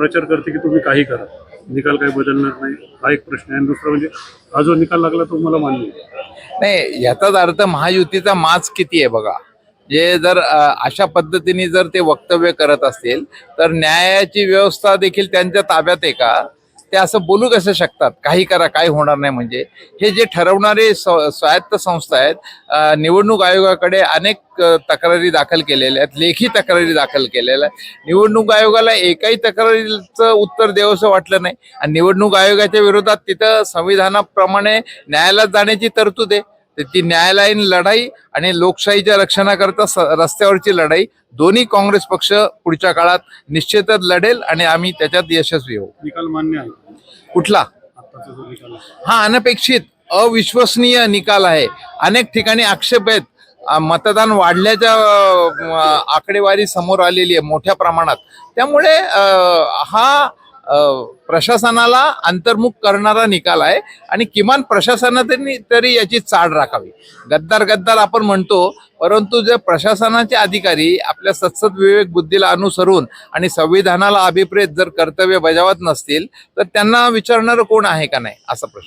प्रचार करते की तुम्ही काही करा. निकाल काही बदलणार नाही हा एक प्रश्न आहे. आणि दुसरा म्हणजे हा जो निकाल लागला तो मला मान्य नाही याचाच अर्थ महायुतीचा माज किती आहे बघा. जे जर अशा पद्धतीने जर ते वक्तव्य करत असतील तर न्यायाची व्यवस्था देखील त्यांच्या ताब्यात आहे का? ते असं बोलू कसं शकतात? काही करा काही होणार नाही म्हणजे. हे जे ठरवणारे स्वायत्त संस्था आहेत निवडणूक आयोगाकडे अनेक तक्रारी दाखल केलेल्या आहेत लेखी तक्रारी दाखल केलेल्या आहेत. निवडणूक आयोगाला एकाही तक्रारीचं उत्तर द्यावंसं वाटलं नाही. आणि निवडणूक आयोगाच्या विरोधात तिथं संविधानाप्रमाणे न्यायालयात जाण्याची तरतूद आहे. ती न्यायालयीन लढाई आणि लोकशाहीच्या रक्षणाकरता रस्त्यावरची लढाई दोन्ही काँग्रेस पक्ष पुढच्या काळात निश्चितच लढेल आणि आम्ही त्याच्यात यशस्वी होऊ. निकाल मान्य आहे? कुठला? हा अनपेक्षित अविश्वसनीय निकाल आहे. अनेक ठिकाणी आक्षेप आहेत. मतदान वाढल्याच्या आकडेवारी समोर आलेली आहे मोठ्या प्रमाणात. त्यामुळे हा प्रशासनाला अंतर्मुख करणारा निकाल आहे आणि किमान प्रशासनाने तरी याची चाड राखावी. गद्दार गद्दार आपण म्हणतो परंतु जे प्रशासनाचे अधिकारी आपल्या सत्सद विवेक बुद्धीला अनुसरून आणि संविधानाला अभिप्रेत जर कर्तव्य बजावत नसतील तर त्यांना विचारणारं कोण आहे का नाही? असा प्रश्न.